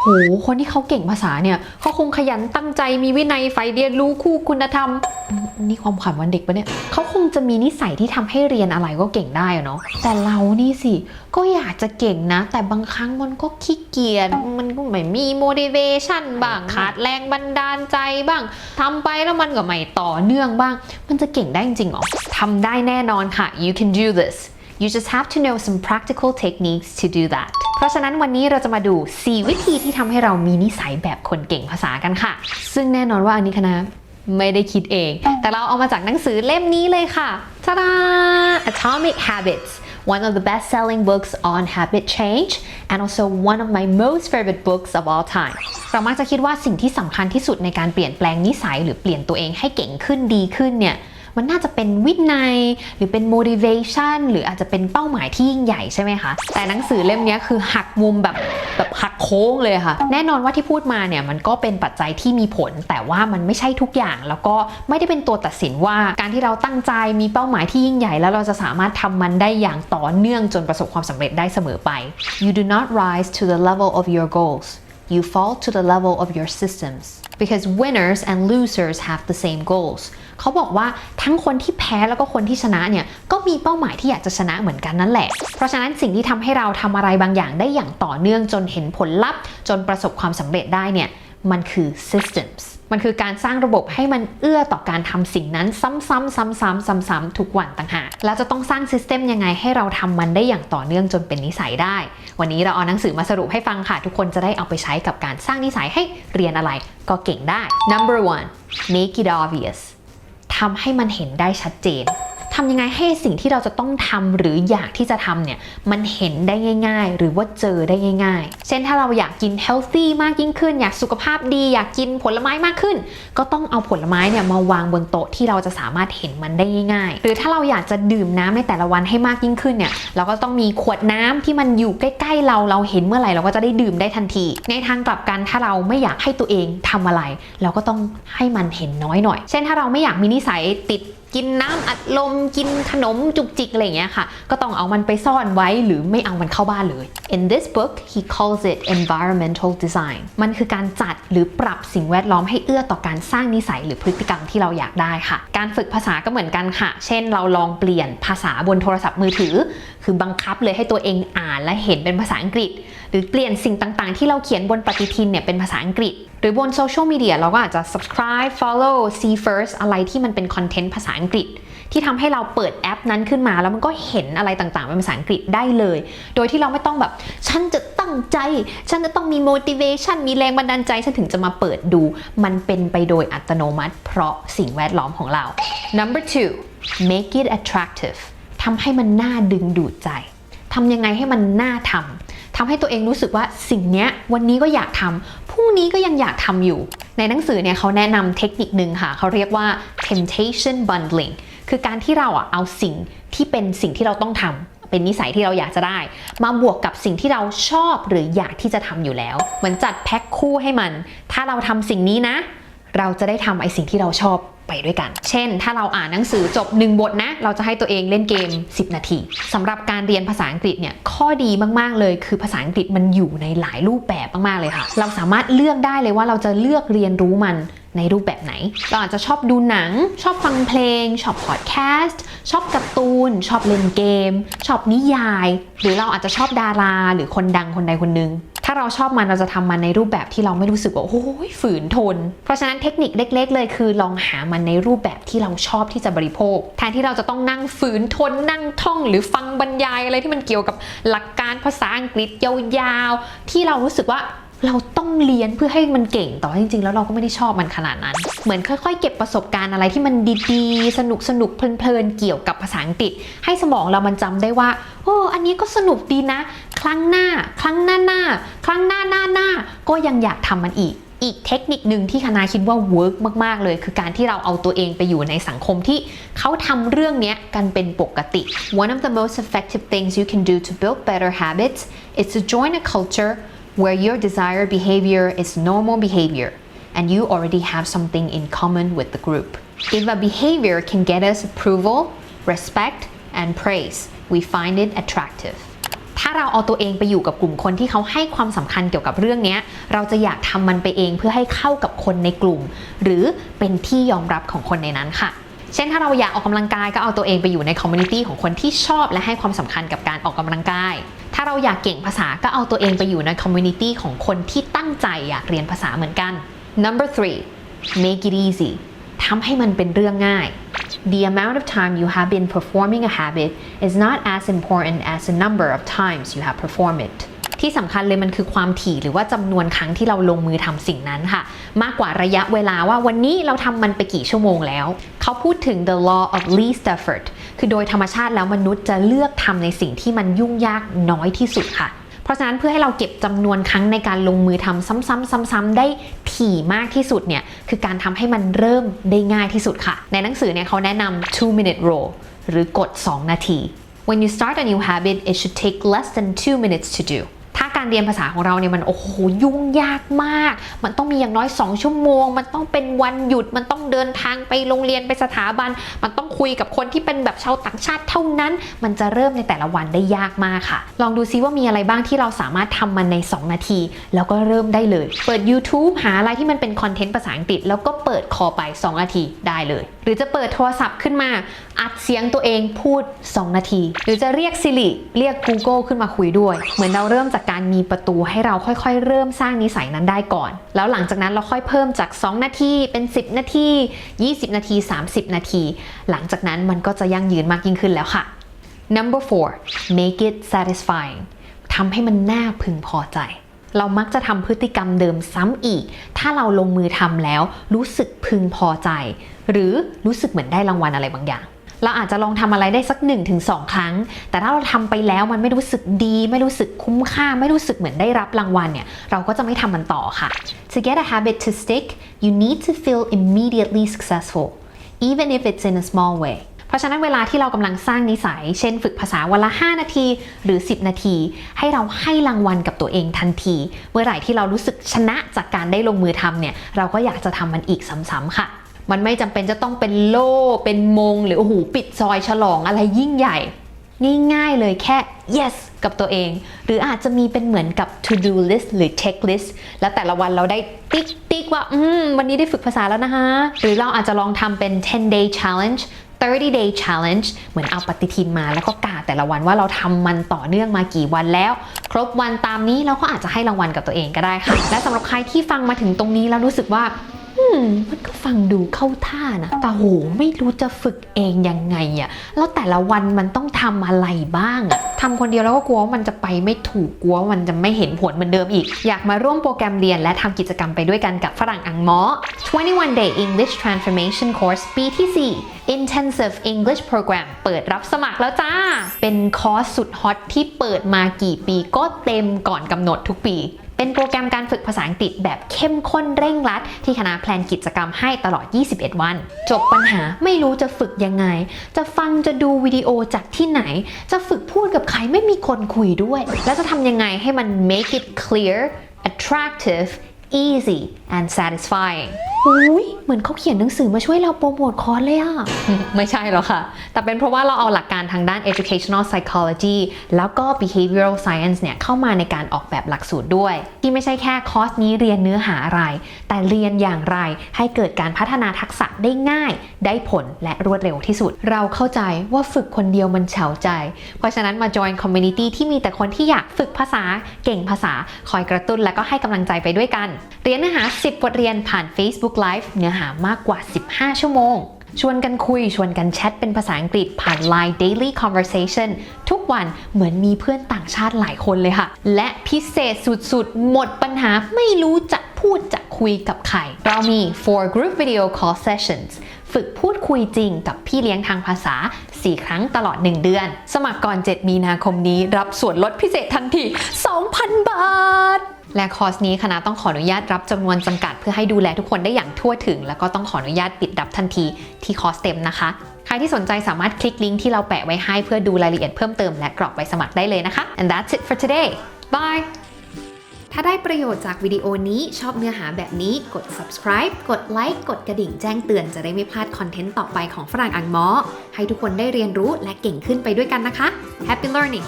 โหคนที่เขาเก่งภาษาเนี่ยเขาคงขยันตั้งใจมีวินัยใฝ่เรียนรู้คู่คุณธรรม นี่ความขวัญวันเด็กปะเนี่ยเขาคงจะมีนิสัยที่ทำให้เรียนอะไรก็เก่งได้เนาะแต่เรานี่สิ ก็อยากจะเก่งนะ แต่บางครั้งมันก็ขี้เกียจมันก็ไม่มี motivation บ้างขาดแรงบันดาลใจบ้างทำไปแล้วมันก็ไม่ต่อเนื่องบ้าง มันจะเก่งได้จริงหรอทำได้แน่นอนค่ะ you can do this You just have to know some practical techniques to do that เพราะฉะนั้นวันนี้เราจะมาดู 4 วิธีที่ทำให้เรามีนิสัยแบบคนเก่งภาษากันค่ะ ซึ่งแน่นอนว่าอันนี้คณะไม่ได้คิดเอง แต่เราเอามาจากหนังสือเล่มนี้เลยค่ะทาดา Atomic Habits one of the best-selling books on habit change and also one of my most favorite books of all time เรามักจะคิดว่าสิ่งที่สำคัญที่สุดในการเปลี่ยนแปลงนิสัยหรือเปลี่ยนตัวเองให้เก่งขึ้นดีขึ้นเนี่ย มันน่าจะเป็นวินัยหรือเป็น motivation หรืออาจจะเป็นเป้าหมายที่ยิ่งใหญ่ใช่ไหมคะ แต่หนังสือเล่มนี้คือหักมุมแบบแบบหักโค้งเลยค่ะ แน่นอนว่าที่พูดมาเนี่ยมันก็เป็นปัจจัยที่มีผล แต่ว่ามันไม่ใช่ทุกอย่าง แล้วก็ไม่ได้เป็นตัวตัดสินว่าการที่เราตั้งใจมีเป้าหมายที่ยิ่งใหญ่ แล้วเราจะสามารถทำมันได้อย่างต่อเนื่องจนประสบความสำเร็จได้เสมอไป you do not rise to the level of your goals you fall to the level of your systems because winners and losers have the same goals เขาบอกว่าทั้งคนที่แพ้แล้วก็คนที่ชนะเนี่ยก็มีเป้าหมายที่อยากจะชนะเหมือนกันนั่นแหละ เพราะฉะนั้นสิ่งที่ทำให้เราทำอะไรบางอย่างได้อย่างต่อเนื่องจนเห็นผลลัพธ์ จนประสบความสำเร็จได้เนี่ย มันคือ systems มันคือการสร้างระบบให้มันเอื้อต่อการทำสิ่งนั้นซ้ำๆซ้ำๆซ้ำๆทุกวันต่างหากแล้วจะต้องสร้างซิสเต็มยังไงให้เราทำมันได้อย่างต่อเนื่องจนเป็นนิสัยได้ วันนี้เราเอาหนังสือมาสรุปให้ฟังค่ะ ทุกคนจะได้เอาไปใช้กับการสร้างนิสัยให้เรียนอะไรก็เก่งได้ number one make it obvious ทำให้มันเห็นได้ชัดเจน ทำยังไงให้สิ่งที่เราจะต้องทำหรืออยากที่จะทำเนี่ยมันเห็นได้ง่าย ๆ หรือว่าเจอได้ง่าย ๆ เช่นถ้าเราอยากกิน healthy มากยิ่งขึ้น อยากสุขภาพดีอยากกินผลไม้มากขึ้น ก็ต้องเอาผลไม้เนี่ยมาวางบนโต๊ะที่เราจะสามารถเห็นมันได้ง่าย ๆ หรือถ้าเราอยากจะดื่มน้ำในแต่ละวันให้มากยิ่งขึ้นเนี่ยเราก็ต้องมีขวดน้ำที่มันอยู่ใกล้ ๆ เราเราเห็นเมื่อไหร่เราก็จะได้ดื่มได้ทันที ในทางกลับกันถ้าเราไม่อยากให้ตัวเองทำอะไร เราก็ต้องให้มันเห็นน้อยหน่อย เช่นถ้าเราไม่อยากมีนิสัยติด กินน้ำอัดลมกินขนมจุกจิกอะไรอย่างเงี้ยค่ะ ก็ต้องเอามันไปซ่อนไว้หรือไม่เอามันเข้าบ้านเลย In this book he calls it environmental design มันคือการจัดหรือปรับสิ่งแวดล้อมให้เอื้อต่อการสร้างนิสัยหรือพฤติกรรมที่เราอยากได้ค่ะ การฝึกภาษาก็เหมือนกันค่ะ เช่นเราลองเปลี่ยนภาษาบนโทรศัพท์มือถือ คือบังคับเลยให้ตัวเองอ่านและเห็นเป็นภาษาอังกฤษ หรือเปลี่ยนสิ่งต่างๆ ที่เราเขียนบนปฏิทินเนี่ยเป็นภาษาอังกฤษ หรือบนโซเชียลมีเดียเราก็อาจจะ subscribe follow see first อะไรที่มันเป็นคอนเทนต์ภาษาอังกฤษ ที่ทำให้เราเปิดแอปนั้นขึ้นมา แล้วมันก็เห็นอะไรต่างๆเป็นภาษาอังกฤษได้เลย โดยที่เราไม่ต้องแบบ ฉันจะตั้งใจ ฉันจะต้องมี motivation มีแรงบันดาลใจ ฉันถึงจะมาเปิดดู มันเป็นไปโดยอัตโนมัติ เพราะสิ่งแวดล้อมของเรา number two make it attractive ทำให้มันน่าดึงดูดใจทำยังไงให้มันน่าทำทำให้ตัวเองรู้สึกว่าสิ่งนี้วันนี้ก็อยากทำพรุ่งนี้ก็ยังอยากทำอยู่ ในหนังสือเนี่ยเขาแนะนำเทคนิคหนึ่งค่ะ เขาเรียกว่า temptation bundling คือการที่เราอะเอาสิ่งที่เป็นสิ่งที่เราต้องทำเป็นนิสัยที่เราอยากจะได้ มาบวกกับสิ่งที่เราชอบหรืออยากที่จะทำอยู่แล้ว เหมือนจัดแพ็คคู่ให้มัน ถ้าเราทำสิ่งนี้นะ เราจะได้ทำไอสิ่งที่เราชอบ ไปด้วยกัน เช่น ถ้าเราอ่านหนังสือจบ 1 บทนะ เราจะให้ตัวเองเล่นเกม 10 นาทีสำหรับการเรียนภาษาอังกฤษเนี่ยข้อดีมาก ๆ เลยคือภาษาอังกฤษมันอยู่ในหลายรูปแบบมากๆเลยค่ะ เราสามารถเลือกได้เลยว่าเราจะเลือกเรียนรู้มันในรูปแบบไหน เราอาจจะชอบดูหนัง ชอบฟังเพลง ชอบพอดแคสต์ ชอบการ์ตูน ชอบเล่นเกม ชอบนิยาย หรือเราอาจจะชอบดารา หรือคนดังคนใดคนหนึ่ง ถ้าเราชอบมันเราจะทำมันในรูปแบบที่เราไม่รู้สึกว่าโอ้ยฝืนทน เพราะฉะนั้นเทคนิคเล็ก ๆ เลยคือลองหามันในรูปแบบที่เราชอบที่จะบริโภค แทนที่เราจะต้องนั่งฝืนทนนั่งท่องหรือฟังบรรยายอะไรที่มันเกี่ยวกับหลักการภาษาอังกฤษยาวๆ ที่เรารู้สึกว่าเราต้องเรียนเพื่อให้มันเก่งแต่ว่าจริงๆ แล้วเราก็ไม่ได้ชอบมันขนาดนั้น เหมือนค่อยๆ เก็บประสบการณ์อะไรที่มันดีๆ สนุกสนุกๆเพลินๆ เกี่ยวกับภาษาอังกฤษ ให้สมองเรามันจำได้ว่าโอ้อันนี้ก็สนุกดีนะ ครั้งหน้า ครั้งหน้าหน้า ครั้งหน้าหน้าหน้าก็ยังอยากทำมันอีก อีกเทคนิคหนึ่งที่คณะคิดว่าเวิร์กมาก ๆ เลย คือการที่เราเอาตัวเองไปอยู่ในสังคมที่เขาทำเรื่องนี้กันเป็นปกติ One of the most effective things you can do to build better habits is to join a culture where your desired behavior is normal behavior and you already have something in common with the group. If a behavior can get us approval, respect, and praise, we find it attractive. ถ้าเราเอาตัวเองไปอยู่กับกลุ่มคนที่เขาให้ความสำคัญเกี่ยวกับเรื่องนี้เราจะอยากทำมันไปเองเพื่อให้เข้ากับคนในกลุ่ม หรือเป็นที่ยอมรับของคนในนั้นค่ะเช่นถ้าเราอยากออกกำลังกายก็เอาตัวเองไปอยู่ในคอมมูนิตี้ของคนที่ชอบและให้ความสำคัญกับการออกกำลังกาย ถ้าเราอยากเก่งภาษาก็เอาตัวเองไปอยู่ในคอมมูนิตี้ของคนที่ตั้งใจอยากเรียนภาษาเหมือนกัน number three make it easy ทำให้มันเป็นเรื่องง่าย The amount of time you have been performing a habit is not as important as the number of times you have performed it ที่สำคัญเลยมันคือความถี่หรือว่าจำนวนครั้งที่เราลงมือทำสิ่งนั้นค่ะ มากกว่าระยะเวลาว่าวันนี้เราทำมันไปกี่ชั่วโมงแล้ว เขาพูดถึง the law of least effort คือโดยธรรมชาติแล้วมนุษย์จะเลือกทำในสิ่งที่มันยุ่งยากน้อยที่สุดค่ะ เพราะฉะนั้นเพื่อให้เราเก็บจำนวนครั้งในการลงมือทำซ้ำๆๆๆได้ ถี่มากที่สุดเนี่ยคือการทำให้มันเริ่มได้ง่ายที่สุดค่ะ ในหนังสือเนี่ยเขาแนะนำ two minute rule หรือกฎ 2 นาที When you start a new habit it should take less than two minutes to do เรียนภาษาของเราเนี่ยมันโอ้โหยุ่งยากมาก มันต้องมีอย่างน้อย 2 ชั่วโมง มันต้องเป็นวันหยุด มันต้องเดินทางไปโรงเรียนไปสถาบัน มันต้องคุยกับคนที่เป็นแบบชาวต่างชาติเท่านั้น มันจะเริ่มในแต่ละวันได้ยากมากค่ะ ลองดูซิว่ามีอะไรบ้างที่เราสามารถทำมันใน 2 นาที แล้วก็เริ่มได้เลย เปิด YouTube หาอะไรที่มันเป็นคอนเทนต์ภาษาอังกฤษ แล้วก็เปิดคอไป 2 นาทีได้เลย หรือจะเปิดโทรศัพท์ขึ้นมาอัดเสียงตัวเองพูด 2 นาที หรือจะเรียก Siri เรียก Google ขึ้นมาคุยด้วย เหมือนเราเริ่มจากการมีประตูให้เราค่อยๆ เริ่มสร้างนิสัยนั้นได้ก่อน แล้วหลังจากนั้นเราค่อยเพิ่มจาก 2 นาทีเป็น 10 นาที 20 นาที 30 นาที หลังจากนั้นมันก็จะยั่งยืนมากยิ่งขึ้นแล้วค่ะ number four make it satisfying ทำให้มันน่าพึงพอใจเรามักจะทำพฤติกรรมเดิมซ้ำอีก ถ้าเราลงมือทำแล้วรู้สึกพึงพอใจ หรือรู้สึกเหมือนได้รางวัลอะไรบางอย่าง เราอาจจะลองทำอะไรได้สัก 1-2 ครั้ง แต่ถ้าเราทำไปแล้วมันไม่รู้สึกดี ไม่รู้สึกคุ้มค่า ไม่รู้สึกเหมือนได้รับรางวัลเนี่ย เราก็จะไม่ทำมันต่อค่ะ To get a habit to stick you need to feel immediately successful even if it's in a small way เพราะฉะนั้นเวลาที่เรากำลังสร้างนิสัย เช่นฝึกภาษาวันละ 5 นาทีหรือ 10 นาที ให้เราให้รางวัลกับตัวเองทันที เมื่อไหร่ที่เรารู้สึกชนะจากการได้ลงมือทำเนี่ย เราก็อยากจะทำมันอีกซ้ำๆค่ะ มันไม่จำเป็นจะต้องเป็นโล่เป็นมง หรือโอ้โหปิดซอยฉลองอะไรยิ่งใหญ่ ง่ายๆเลยแค่ yes กับตัวเอง หรืออาจจะมีเป็นเหมือนกับ to do list หรือ check list แล้วแต่ละวันเราได้ติ๊กติ๊กว่า อืม วันนี้ได้ฝึกภาษาแล้วนะคะ หรือเราอาจจะลองทำเป็น 10 day challenge 30 day challenge เหมือนเอาปฏิทินมาแล้วก็กาแต่ละวันว่าเราทำมันต่อเนื่องมากี่วันแล้ว ครบวันตามนี้เราก็อาจจะให้รางวัลกับตัวเองก็ได้ค่ะ และสำหรับใครที่ฟังมาถึงตรงนี้แล้วรู้สึกว่า มันก็ฟังดูเข้าท่านะแต่โหไม่รู้จะฝึกเองยังไงอะแล้วแต่ละวันมันต้องทำอะไรบ้างอะทำคนเดียวแล้วก็กลัวว่ามันจะไปไม่ถูกกลัวว่ามันจะไม่เห็นผลเหมือนเดิมอีก อยากมาร่วมโปรแกรมเรียนและทำกิจกรรมไปด้วยกันกับฝรั่งอังมอ21 day English transformation course ปีที่ 4 intensive English program เปิดรับสมัครแล้วจ้า เป็นคอร์สสุดฮอตที่เปิดมากี่ปีก็เต็มก่อนกำหนดทุกปี เป็นโปรแกรมการฝึกภาษาอังกฤษแบบเข้มข้นเร่งรัด ที่คณะแพลนกิจกรรมให้ตลอด 21 วัน จบปัญหาไม่รู้จะฝึกยังไง จะฟังจะดูวิดีโอจากที่ไหน จะฝึกพูดกับใครไม่มีคนคุยด้วย แล้วจะทำยังไงให้มัน make it clear attractive easy and satisfying อุ้ยเหมือนเขาเขียนหนังสือมาช่วยเราโปรโมทคอร์สเลยอะไม่ใช่หรอกค่ะ แต่เป็นเพราะว่าเราเอาหลักการทางด้าน educational psychology แล้วก็ behavioral science เนี่ยเข้ามาในการออกแบบหลักสูตรด้วย ที่ไม่ใช่แค่คอร์สนี้เรียนเนื้อหาอะไร แต่เรียนอย่างไรให้เกิดการพัฒนาทักษะได้ง่าย ได้ผลและรวดเร็วที่สุด เราเข้าใจว่าฝึกคนเดียวมันเฉาใจ เพราะฉะนั้นมา join community ที่มีแต่คนที่อยากฝึกภาษาเก่งภาษาคอยกระตุ้น และก็ให้กำลังใจไปด้วยกัน เรียนเนื้อหา 10 บทเรียนผ่าน Facebook Live เนื้อหามากกว่า 15 ชั่วโมง ชวนกันคุย ชวนกันแชทเป็นภาษาอังกฤษผ่าน Line Daily Conversation ทุกวันเหมือนมีเพื่อนต่างชาติหลายคนเลยค่ะ และพิเศษสุดๆ หมดปัญหาไม่รู้จะพูดจะคุยกับใคร เรามี4 group video call sessions ฝึกพูดคุยจริงกับพี่เลี้ยงทางภาษา 4 ครั้งตลอด 1 เดือน สมัครก่อน 7 มีนาคมนี้รับส่วนลดพิเศษทันที 2,000 บาท และคอร์สนี้คณะต้องขออนุญาตรับจำนวนจำกัด เพื่อให้ดูแลทุกคนได้อย่างทั่วถึง แล้วก็ต้องขออนุญาตปิดรับทันทีที่คอร์สเต็มนะคะใครที่สนใจสามารถคลิกลิงก์ที่เราแปะไว้ให้เพื่อดูรายละเอียดเพิ่มเติมและกรอกใบสมัครได้เลยนะคะ and that's it for today bye ถ้าได้ประโยชน์จากวิดีโอนี้ชอบเนื้อหาแบบนี้กด subscribe กดไลค์กดกระดิ่งแจ้งเตือนจะได้ไม่พลาดคอนเทนต์ต่อไปของฝรั่งอังมอให้ทุกคนได้เรียนรู้และเก่งขึ้นไปด้วยกันนะคะ Happy learning